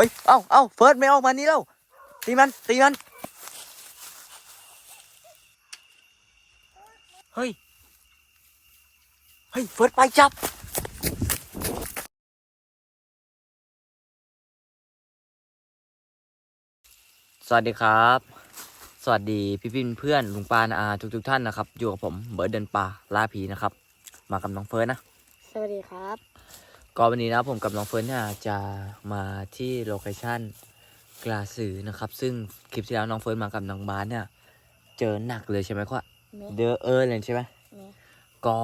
ฮ้ย เอ้าเอ้าเฟิร์สไม่ออกมานี่แล้ว ตีมัน ตีมัน เฮ้ย เฮ้ย เฟิร์สไปจับ สวัสดีครับ สวัสดีพี่พี่เพื่อนลุงปานอาทุกทุกท่านนะครับ อยู่กับผมเบิร์ดเดินป่าล่าผีนะครับ มากับน้องเฟิร์สนะ สวัสดีครับ ก็วันนี้นะผมกับน้องเฟิร์นเนี่ยจะมาที่โลเคชั่นกลาสือนะครับ ซึ่งคลิปที่แล้วน้องเฟิร์นมากับน้องบาสเนี่ย เจอหนักเลยใช่ไหมครับเมเดอเออเลยใช่ไหมเมก็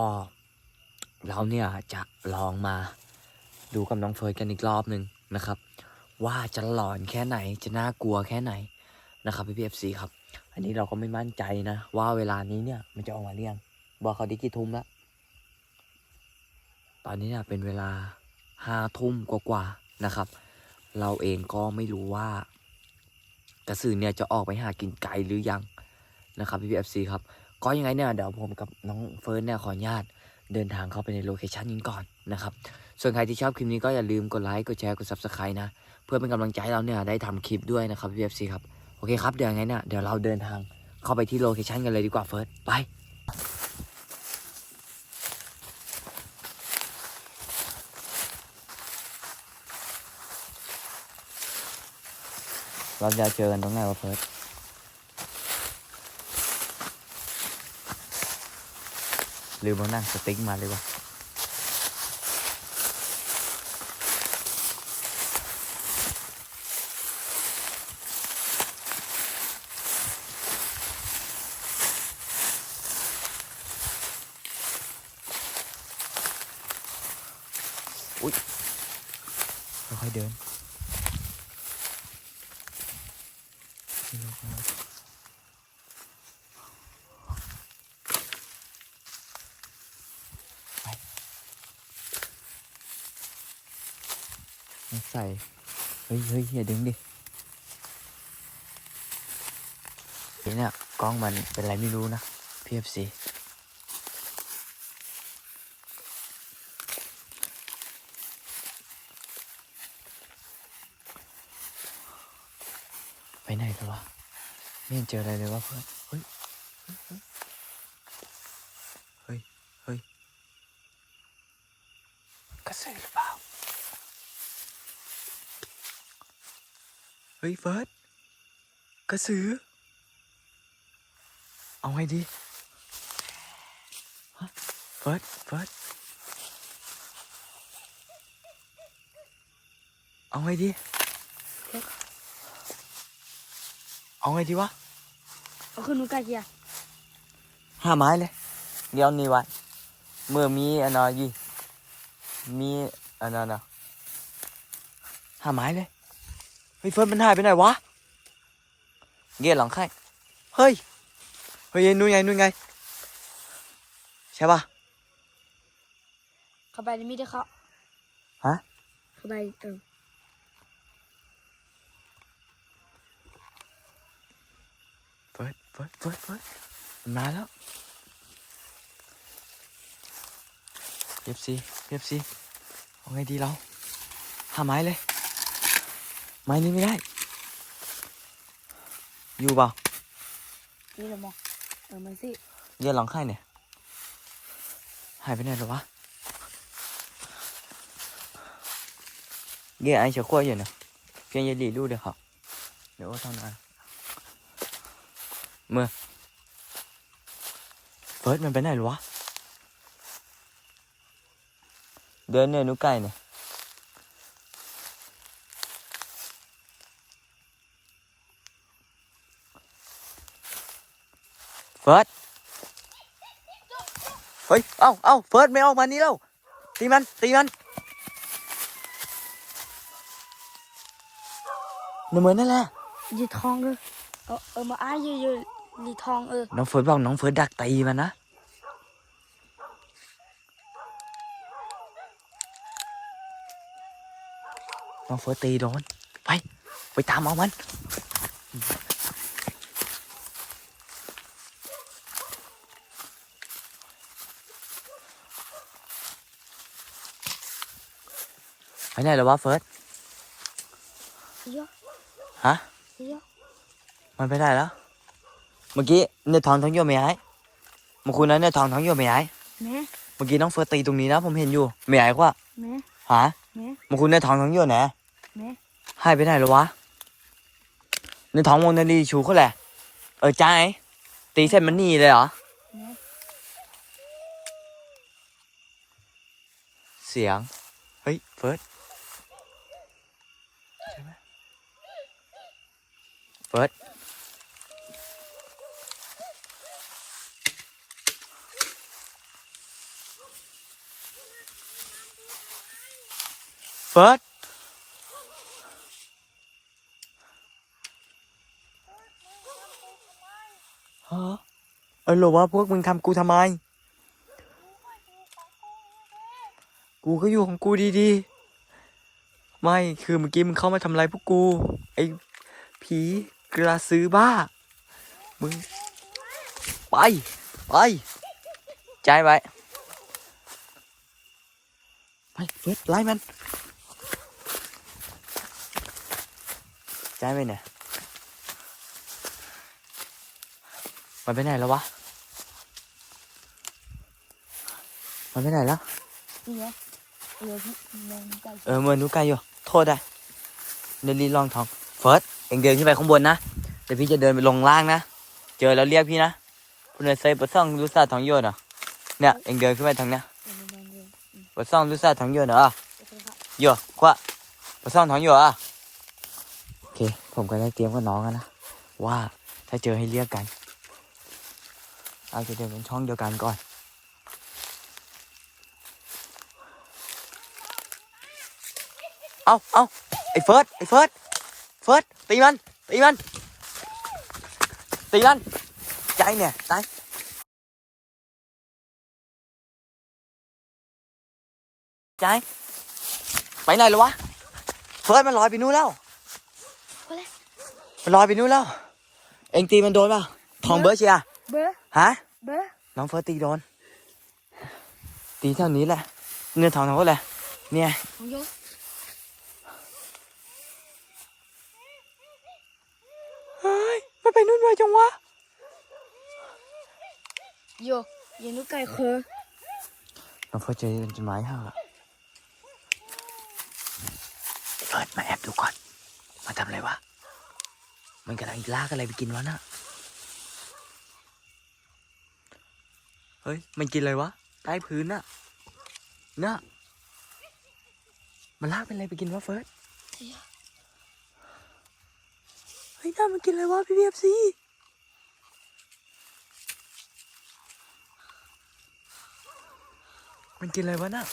เราเนี่ยจะลองมาดูกับน้องเฟิร์นกันอีกรอบหนึ่งนะครับ ว่าจะหลอนแค่ไหนจะน่ากลัวแค่ไหนนะครับพี่พีเอฟซีครับ อันนี้เราก็ไม่มั่นใจนะว่าเวลานี้เนี่ยมันจะออกมาเรียงบอกเขาดิกี่ทุ่มแล้วตอนนี้เนี่ยเป็นเวลา ห้าทุ่มกว่าๆนะครับ เราเองก็ไม่รู้ว่ากระสือเนี่ยจะออกไปหากินไก่หรือยังนะครับพี่พีเอฟซีครับก็ยังไงเนี่ยเดี๋ยวผมกับน้องเฟิร์นเนี่ยขออนุญาตเดินทางเข้าไปในโลเคชันนี้ก่อนนะครับ ส่วนใครที่ชอบคลิปนี้ก็อย่าลืมกดไลค์ กดแชร์ กด subscribe นะ เพื่อเป็นกำลังใจเราเนี่ยได้ทำคลิปด้วยนะครับพี่เอฟซีครับ โอเคครับ เดี๋ยวยังไงเนี่ยเดี๋ยวเราเดินทางเข้าไปที่โลเคชันกันเลยดีกว่าเฟิร์สไป เราจะเจอกันตรงไหนวะเฟิร์สลืมเอานั่งสติ๊กมาเลยวะอุ้ยค่อยๆเดิน ไม่ ใส่ เฮ้ยเฮ้ยอย่าดึงดินี่เนี่ยกล้องมันเป็นอะไรไม่รู้นะ PFC ไปไหนกันวะ ไม่เห็นเจออะไรเลยวะเพื่อนเฮ้ยเฮ้ยเฮ้ยกระสือหรือเปล่าเฮ้ยเฟิร์สกระสือ เอาไงดีฮะเฟิร์สเฟิร์สเอาไงดี เอาไงดีวะ เอาขึ้นนูนใกล้เกียร์ห้าไม้เลย เดี๋ยวนี้ไว้เมื่อมีอันนอยี่มีอันนั้นนะห้าไม้เลยเฮ้ยเฟิร์สมันหายไปไหนวะเงี้ยหลังไข่เฮ้ยเฮ้ยนู่นไงนู่นไงใช่ปะเข้าไปในมีดได้เขาฮะเข้าไปเออเฟิร์ส เฟิร์สเฟิร์สเฟิร์สมันมาแล้วเอฟซีเอฟซีเอาไงดีเราห้าไม้เลย ไม้นี้ไม่ได้ อยู่เปล่านี่เรามองเออมันสิเรียนร้องไห้เนี่ย หายไปไหนหรอวะเกี่ยไอ้เฉขั้วอยู่เนี่ยเพียงอยาดีดูเดี๋ยวครับเดี๋ยวเท่านั้น เมื่อเฟิร์สมันไปไหนหรอวะ เดินเนี่ยนุกไก่เนี่ยเฟิร์สเฮ้ย เอ้าเอ้าเฟิร์สไม่ออกมานี่แล้วตีมัน ตีมันเนี่ยเหมือนนั่นแหละยีทองเลยเออเออมาอ้ายยืยื ยีทองเออ น้องเฟิร์สบอกน้องเฟิร์สดักตีมันนะ น้องเฟิร์สตีโดน ไป ไปตามเอามัน ไปไหนแล้ววะเฟิร์ส เยอะฮะ เยอะมันไปได้แล้ว เมื่อกี้เนื้อทองทั้งโยมไม่ย้ายเมื่อคืนนั้นเนื้อทองทั้งโยมไม่ย้ายแม่เมื่อกี้น้องเฟิร์สตีตรงนี้นะ ผมเห็นอยู่ไม่ย้ายกว่าแม่หาแม่เมื่อคืนเนื้อทองทั้งโยมไหนแม่หายไปไหนแล้ววะเนื้อทองวงนันดีชูเขาแหละ เออจ้าไอ้ตีเสร็จมันหนีเลยเหรอแม่เสียง เฮ้ย เฟิร์สใช่ไหมเฟิร์ส เฟิร์สฮะเออหรอวะพวกมึงทำกูทำไม กูก็อยู่ของกูดีๆ ไม่คือเมื่อกี้มึงเข้ามาทำไรพวกกู ไอ้ผีกระซื้อบ้า มึง ไป ไปใจไว้ไปเฟิร์สไล่มัน ใจไปเนี่ย มันไปไหนแล้ววะ มันไปไหนแล้วเยอะเยอะที่แม่ไก่เออเหมือนนุกไก่อยู่ โทษได้เดินลีลองทอง เฟิร์ส เอ็งเดินขึ้นไปข้างบนนะแต่พี่จะเดินไปลงล่างนะ เจอแล้วเรียกพี่นะคุณเนยเซย์ปะซ่องลูซ่าทองโยนเหรอเนี่ย เอ็งเดินขึ้นไปทางเนี้ยแม่แม่เยอะปะซ่องลูซ่าทองโยนเหรอโอเคครับ โยขวะปะซ่องทองโยอะโอเค ผมก็ได้เตรียมกับน้องนะ ว่าถ้าเจอให้เรียกกันเราจะเดินเป็นช่องเดียวกันก่อน เอาเอาไอ้เฟิร์สไอ้เฟิร์สเฟิร์สตีมัน ตีมัน ตีมัน ใจเนี่ยตายใจไปไหนแล้ววะ เฟิร์สมันลอยไปนู่นแล้ว มันลอยไปนู่นแล้ว เอ็งตีมันโดนเปล่าทองเบิร์ดเชียร์เบอร์ฮะ เบอร์น้องเฟิร์สตีโดน ตีเท่านี้แหละ เนื้อทองทั้งหมดเลยเนี่ย ของเยอะเฮ้ยมันไปนู่นไวจังวะเยอะเย็นลูกไก่เคอน้องเฟิร์สเจอจดหมายห่าละเฟิร์สมาแอบดูก่อน มาทำอะไรวะ มันกำลังลากอะไรไปกินวะน่ะ เฮ้ย มันกินอะไรวะ ใต้พื้นน่ะ น่ะ มันลากเป็นอะไรไปกินวะเฟิร์สเฮ้ยน่ามันกินอะไรวะพี่พีเอฟซีมันกินอะไรวะน่ะ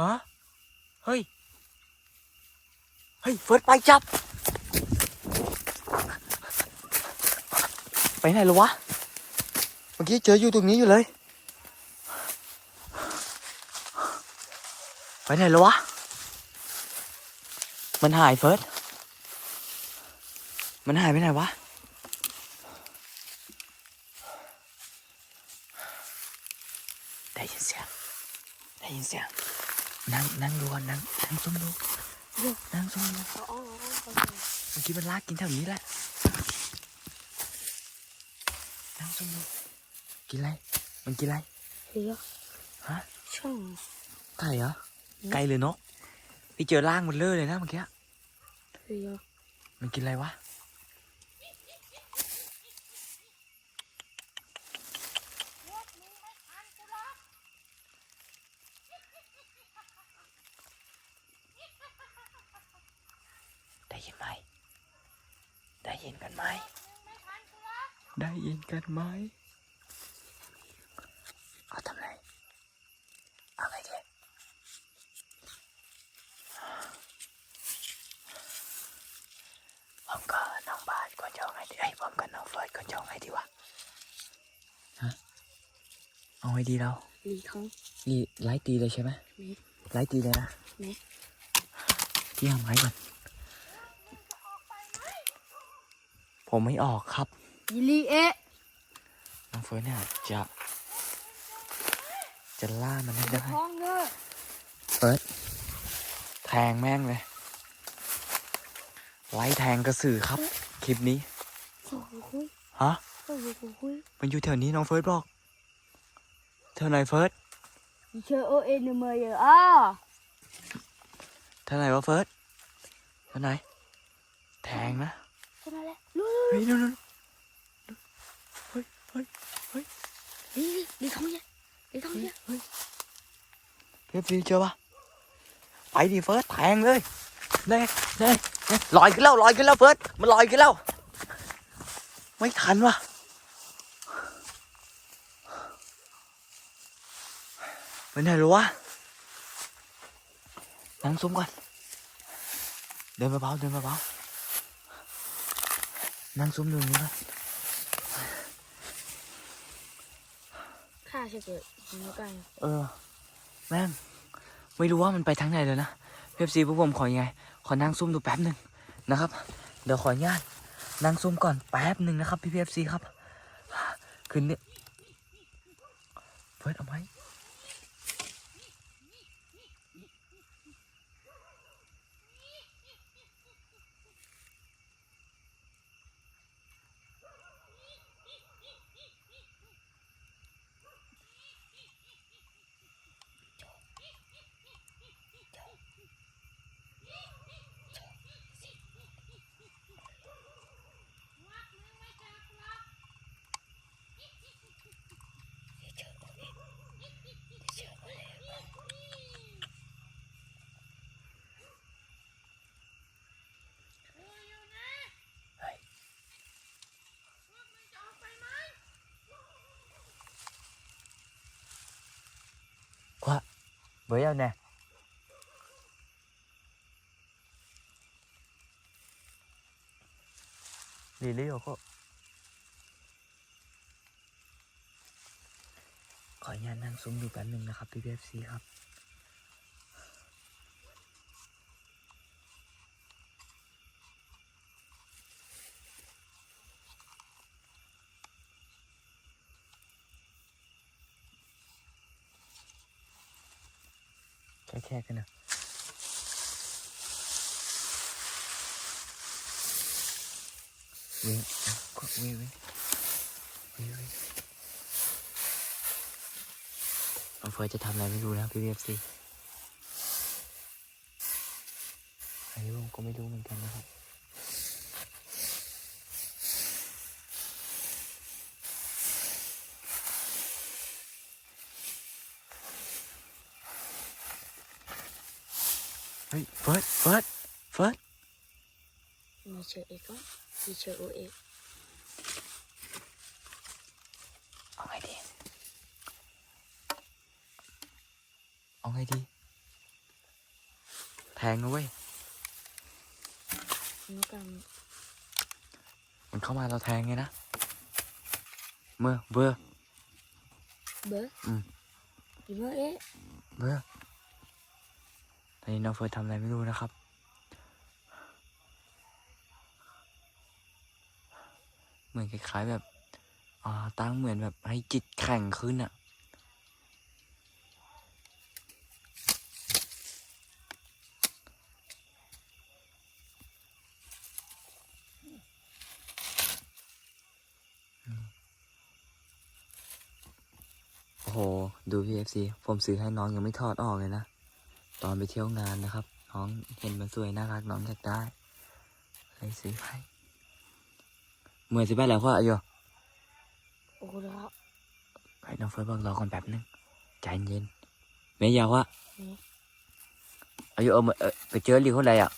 ฮะเฮ้ย เฮ้ย เฟิร์สไปจับ ไปไหนแล้ววะ เมื่อกี้เจออยู่ตรงนี้อยู่เลย ไปไหนแล้ววะ มันหายเฟิร์ส มันหายไปไหนวะได้ยินเสียงได้ยินเสียง นั่งนั่งดูก่อนนั่งนั่งซุ่มดูนั่งซุ่มดูอ๋ออ๋ออ๋อเมื่อกี้มันลากกินแถวนี้แหละนั่งซุ่มดูกินอะไรมันกินอะไรเยอะฮะช่องไก่เหรออืมไก่หรือนกพี่เจอร่างมันเลอะเลยนะเมื่อกี้เยอะมันกินอะไรวะ ได้ยินไหม ได้ ยินกันไหม ได้ยินกันไหม เอาทำไร เอาไงดีผมก็น้องบาสก็จะเอาไงดีไอ้ยผมกับน้องเฟิร์สก็จะเอาไงดีวะฮะ เอาไงดีเรามีท้องนี่ไล่ตีเลยใช่ไหมมีไล่ตีเลยนะมีที่ทำไม้ก่อน ผมไม่ออกครับยิลีเอะน้องเฟิร์สเนี่ยจะ จะล่ามันให้ได้ท้องเนอะเฟิร์สแทงแม่งเลยไล่แทงกระสือครับ คลิปนี้โอ้โหคุยฮะโอ้โหคุยมันอยู่แถวนี้น้องเฟิร์สบอกแถวไหนเฟิร์สเชื่อโอเอ็นเมย์อะแถวไหนวะเฟิร์สแถวไหน แทงนะ เฮ้ยนู่นนู่นเฮ้ยเฮ้ยเฮ้ยนี่นี่ท้องเนี่ยนี่ท้องเนี่ยเฮ้ยเพียบเจอปะไปดิเฟิร์สแทงเลยเน่เน่เน่ลอยขึ้นแล้วลอยขึ้นแล้วเฟิร์สมันลอยขึ้นแล้วไม่ทันวะไปไหนรู้วะนั่งซุ้มก่อนเดินเบาๆเดินเบาๆ นั่งซุ้มดูนี่ก่อนข้าจะเกิดมันกันเออ แม่ง ไม่รู้ว่ามันไปทางไหนเลยนะเพียบซีพวกผมขอยังไง ขอนั่งซุ่มดูแป๊บหนึ่งนะครับ เดี๋ยวขออนุญาตนั่งซุ่มก่อนแป๊บหนึ่งนะครับ พี่พีเอฟซีครับ คืนนี้เฟิร์สเอาไหมว่า เบอร์เอาแน่ลีลี่โอโคขออนุญาตนั่งซุ้มดูแป๊บหนึ่งนะครับพี่พีเอฟซีครับ แค่แค่กันนะเว้ยก็เว้ยเว้ยเว้ยเว้ย น้องเฟิร์สจะทำอะไรไม่รู้นะพี่เอฟซีอันนี้ผมก็ไม่รู้เหมือนกันนะครับเฮ้ยเฟิร์สเฟิร์สเฟิร์สมาเชอเอกก็มีเชอโอเอ็น เอาไงดีเอาไงดี แทงนะเว้ยมันกันมันเข้ามาเราแทงไงนะ เมื่อเบอร์เบอร์อืมอีเบอร์เอ๊ะเบอร์ตอนนี้น้องเฟิร์สทำอะไรไม่รู้นะครับ เหมือนคล้ายๆแบบ อ่าตั้งเหมือนแบบให้จิตแข่งขึ้นอะโอ้โห ดูพี่เอฟซีผมซื้อให้น้องยังไม่ถอดออกเลยนะ ตอนไปเที่ยวงานนะครับ น้องเห็นมันสวยน่ารักน้องอยากได้เลยซื้อให้เหมือนสิไปแล้วพ่ออายุโอ้โหแล้วให้น้องเฟิร์สบอกรอก่อนแป๊บนึงใจเย็นไม่ยาววะนี่อายุเออเออไปเจอหลิวคนใดอะ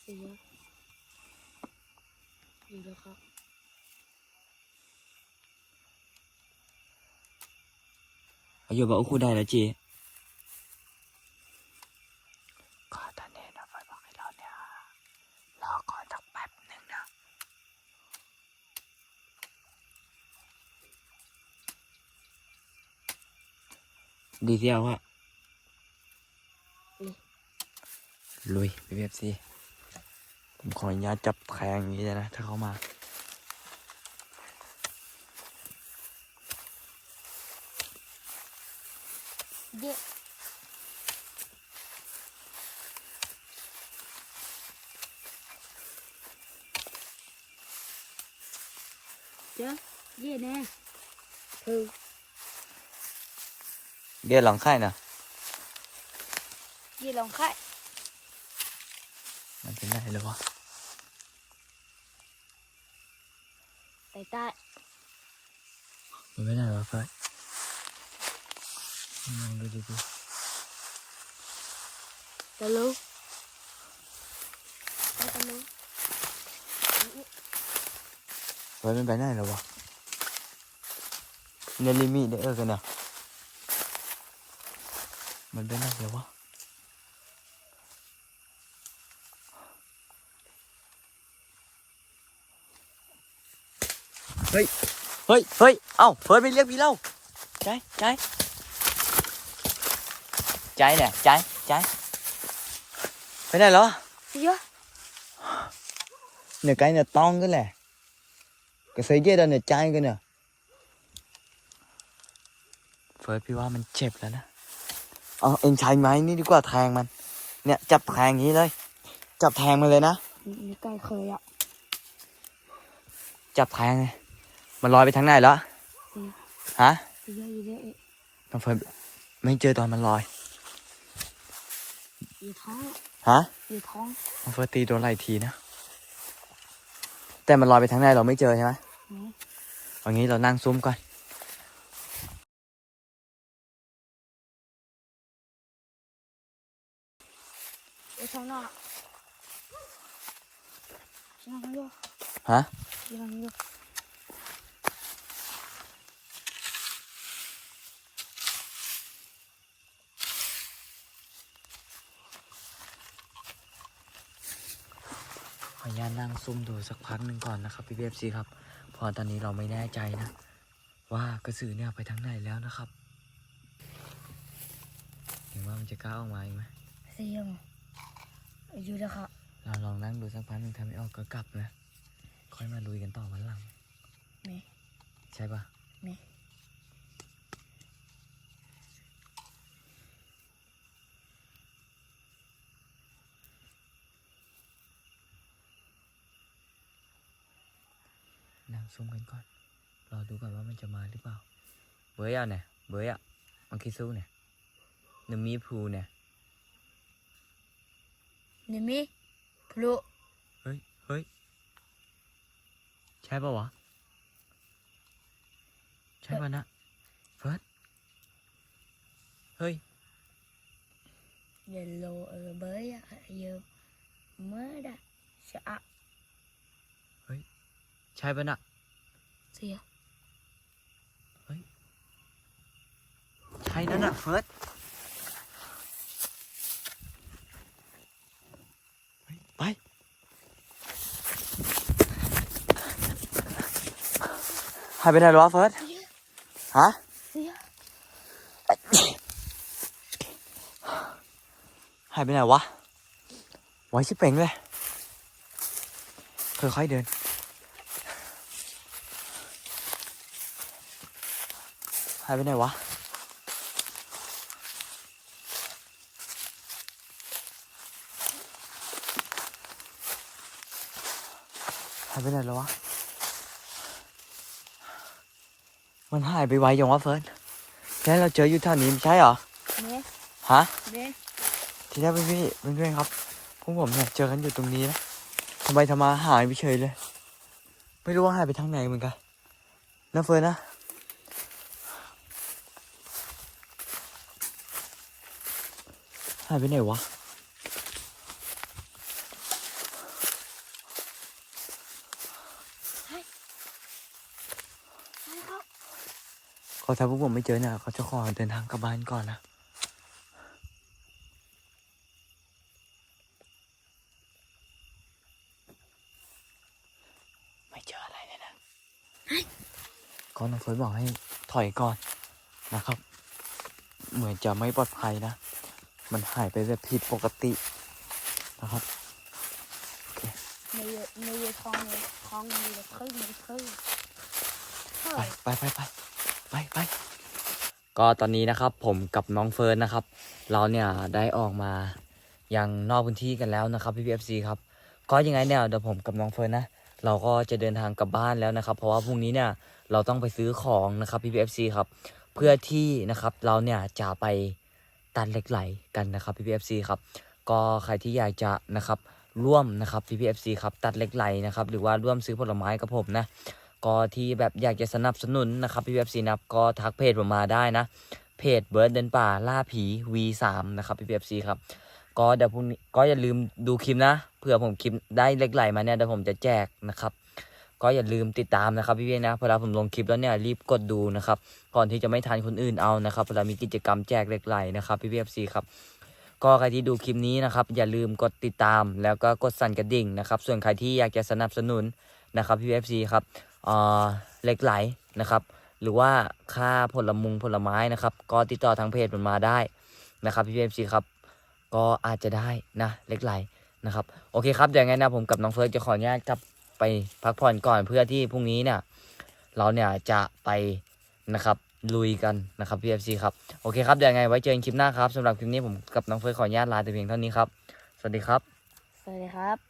เสียอยู่แล้วครับ อายุบอกว่าคู่ได้แล้วจีก็ตอนนี้น้องเฟิร์สบอกให้เราเนี่ยรอก่อนสักแป๊บนึงนะดีเที่ยวอะนี่ลุยพี่เอฟซีผมขออนุญาตจับแทงอย่างนี้เลยนะ ถ้าเขามา เยอะเจ้าเย่แน่คือเดี๋ยวลองไข่นะเย่ลองไข่มันเป็นไรเลยวะไต่ใต้ มันเป็นไรวะเฟิ ร์สลองดูดิดิตะลุไปตะลุเฟิร์สมันไปไหนแล้ว วะเนี่ยลิมิตได้เออกันนะมันเป็นไรแล้ววะเฮ้ยเฮ้ยเฮ้ยเอ้าเฟิร์สไปเรียกพี่เล่าใจใจใจเนี่ยใจใจไปไหนแล้วเสีย nè cái này to cái này cái sấy kia đây là chai cái nè เฟิร์สพี่ว่ามันเจ็บแล้วนะเอาเองใช้ไม้นี่ดีกว่าแทงมัน เนี่ยจับแทงอย่างนี้เลย จับแทงมันเลยนะนี่ไก่เคยอะจับแทงเลยมันลอยไปทางไหนแล้วเสียฮะเสียอยู่เด้อน้องเฟิร์สไม่เจอตอนมันลอย อยู่ท้อง ฮะอยู่ท้องน้องเฟิร์สตีโดนไหล่ทีนะ แต่มันลอยไปทางไหนเราไม่เจอใช่ไหมนี่เอางี้เรานั่งซุ้มก่อนอยู่ท้องนอกชินังอยู่ฮะชินังอยู่ ออนุญาตนั่งซุ่มดูสักพักหนึ่งก่อนนะครับพี่เบฟซีครับเพอตอนนี้เราไม่แน่ใจนะ ว่ากระสือเนี่ยไปทางไหนแล้วนะครับเห็นว่ามันจะกล้าออกมาอีกไหมเสียงอยู่เด้อค่ะเราลองนั่งดูสักพักหนึ่งถ้าไม่ออกก็กลับนะ ค่อยมาลุยกันต่อวันหลังนี่ใช่ปะนี่นั่ง ซุ่มกันก่อน รอดูก่อนว่ามันจะมาหรือเปล่า เบยอะเนี่ยเบยอะมันคิดสู้เนี่ยหนึ่งมีภูเนี่ยนี่มีพลุเฮ้ยเฮ้ยใช่ปะวะ ใช่ปะนะเฟิร์สเฮ้ยเยลโลเออเบยอะเยอะเมื่อดะชะใช่ปะนะ เสียใช่นั่นน่ะเฟิร์สเฮ้ยไปหายไปไหนแล้ววะเฟิร์สฮะเสียหายไปไหนวะไว้ชิบเป่งเลยค่อยๆเดินายไปไหนวะ หายไปไหนแล้ววะ มันหายไปไวยังวะเฟิร์นแค่เราเจออยู่แถวนี้ไม่ใช่เหรอเนี่ยฮะเนี่ยทีแรกพี่พี่เพื่อนๆครับพวกผมเนี่ยเจอกันอยู่ตรงนี้นะทำไมทำไมาหายไปเฉยเลย ไม่รู้ว่าหายไปทางไหนเหมือนกันนะเฟิร์นนะ หายไปไหนวะใช่ครับเขาถ้าพวกผมไม่เจอเนี่ยเขาจะขอเดินทางกลับบ้านก่อนนะ ไม่เจออะไรเลยนะก็น้องเฟิร์นบอกให้ถอยก่อนนะครับ เหมือนจะไม่ปลอดภัยนะ มันหายไปแบบผิดปกตินะครับในในท้องในท้องมีแต่ครึ่งมีครึ่งเฮ้ไปยไปไปไปไปไปก็ตอนนี้นะครับผมกับน้องเฟิร์นนะครับ เราเนี่ยได้ออกมายังนอกพื้นที่กันแล้วนะครับพี่พีเอฟซีครับก็ยังไงเนี่ยเดี๋ยวผมกับน้องเฟิร์นนะเราก็จะเดินทางกลับบ้านแล้วนะครับ เพราะว่าพรุ่งนี้เนี่ยเราต้องไปซื้อของนะครับพี่พีเอฟซีครับเพื่อที่นะครับเราเนี่ยจะไป ตัดเหล็กไหลกันนะครับพี่พีเอฟซีครับก็ใครที่อยากจะนะครับร่วมนะครับพี่พีเอฟซีครับตัดเหล็กไหลนะครับหรือว่าร่วมซื้อผลไม้กับผมนะก็ที่แบบอยากจะสนับสนุนนะครับพี่เว็บซีนับก็ทักเพจผมมาได้นะ เพจเบิร์ดเดินป่าล่าผี V3 นะครับพี่เว็บซีครับก็เดี๋ยวพรุ่งนี้ก็อย่าลืมดูคลิปนะเผื่อผมคลิปได้เล็กไหลมาเนี่ยเดี๋ยวผมจะแจกนะครับ ก็อย่าลืมติดตามนะครับพี่เวยนะเวลาผมลงคลิปแล้วเนี่ยรีบกดดูนะครับก่อนที่จะไม่ทันคนอื่นเอานะครับเวลามีกิจกรรมแจกเล็กไหลนะครับพี่เว็บซีครับก็ใครที่ดูคลิปนี้นะครับอย่าลืมกดติดตามแล้วก็กดสั่นกระดิ่งนะครับส่วนใครที่อยากจะสนับสนุนนะครับพี่เว็บซีครับเอ่อเหล็กไหลนะครับหรือว่าค่าผลมุงผลไม้นะครับก็ติดต่อทางเพจมันมาได้นะครับพี่เอฟซีครับก็อาจจะได้นะเหล็กไหลนะครับโอเคครับเดี๋ยวไงนะผมกับน้องเฟิร์สจะขออนุญาตกลับ ไปพักผ่อนก่อนเพื่อที่พรุ่งนี้เนี่ย เราเนี่ยจะไปนะครับลุยกันนะครับพี่เอฟซีครับ โอเคครับเดี๋ยวไงไว้เจอกันคลิปหน้าครับสำหรับคลิปนี้ผมกับน้องเฟย์ขออนุญาตลาแต่เพียงเท่านี้ครับ สวัสดีครับ สวัสดีครับ